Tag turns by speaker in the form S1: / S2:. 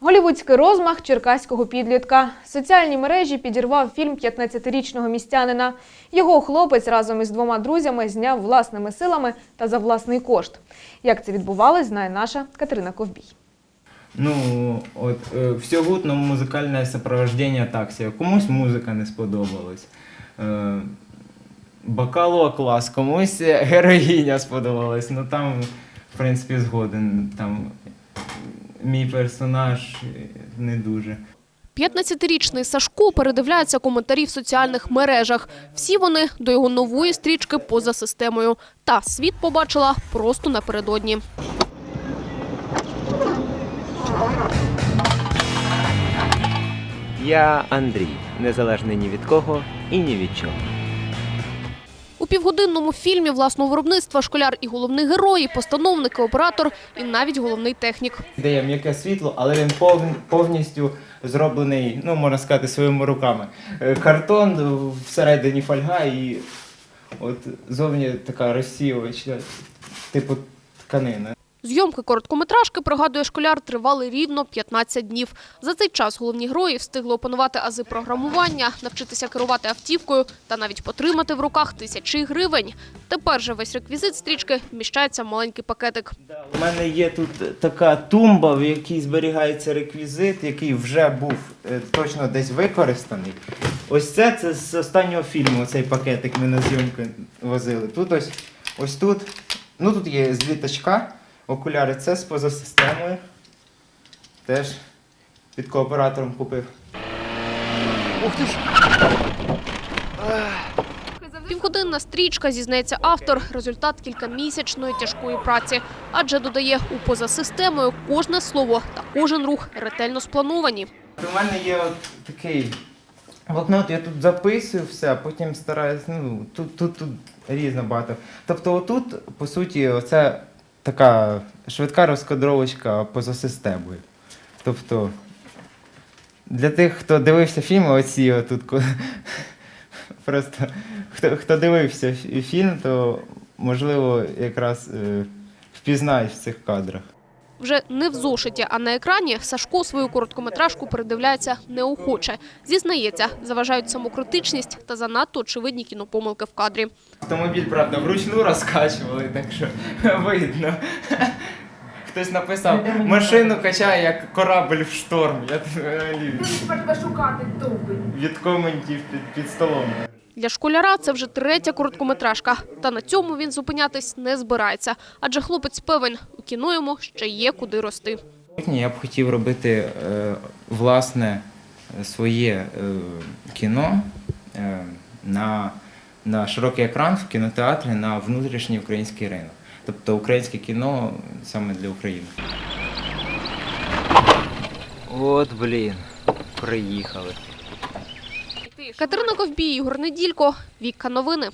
S1: Голівудський розмах черкаського підлітка. Соціальні мережі підірвав фільм 15-річного містянина. Його хлопець разом із двома друзями зняв власними силами та за власний кошт. Як це відбувалось, знає наша Катерина Ковбій.
S2: Ну, от е, все гутно музикальне сопровождення таксі. Комусь музика не сподобалась. Е, Бакалова клас, комусь героїня сподобалась. Ну там, в принципі, згоден. Там мій персонаж не дуже.
S3: 15-річний Сашко передивляється коментарі в соціальних мережах. Всі вони до його нової стрічки поза системою. Та світ побачила просто напередодні.
S4: Я Андрій, незалежний ні від кого і ні від чого.
S3: У півгодинному фільмі власного виробництва школяр і головний герой, і постановник, оператор, і навіть головний технік.
S2: Дає м'яке світло, але він повністю зроблений, ну можна сказати, своїми руками. Е, Картон всередині фольга і от зовні така розсіювачна, типу тканина.
S3: Зйомки короткометражки, пригадує школяр, тривали рівно 15 днів. За цей час головні герої встигли опанувати ази програмування, навчитися керувати автівкою та навіть потримати в руках тисячі гривень. Тепер же весь реквізит стрічки вміщається в маленький пакетик.
S2: У мене є тут така тумба, в якій зберігається реквізит, який вже був е, точно десь використаний. Ось це, це з останнього фільму, цей пакетик ми на зйомки возили. Тут ось, ось тут, ну тут є з літачка, окуляри, це з поза системою. Теж під кооператором купив.
S3: Півгодинна стрічка, зізнається автор, результат кількамісячної тяжкої праці. Адже додає, у поза системою кожне слово та кожен рух ретельно сплановані.
S2: У мене є от такий блокнот, я тут записую все, а потім стараюсь, ну, тут, тут, тут різно багато. Тобто отут, по суті, оце така швидка розкадровочка поза системою. Тобто, для тих, хто дивився фільми, оці отут, просто хто, хто дивився фільм, то можливо якраз е, впізнають в цих кадрах.
S3: Вже не в зошиті, а на екрані Сашко свою короткометражку передивляється неохоче. Зізнається, заважають самокритичність та занадто очевидні кінопомилки в кадрі.
S2: Автомобіль, правда, вручну розкачували, так що видно. Хтось написав, машину качає як корабль в шторм. Я взагалі
S5: тебе шукати довбий.
S2: від коментів під, під столом.
S3: Для школяра це вже третя короткометражка. Та на цьому він зупинятись не збирається. Адже хлопець певен, у кіно йому ще є куди рости.
S2: Я б хотів робити е, власне своє е, кіно е, на, на широкий екран в кінотеатрі на внутрішній український ринок. Тобто українське кіно саме для України.
S4: От блін, приїхали.
S3: Катерина Ковбій, Ігор Неділько, Вікка Новини.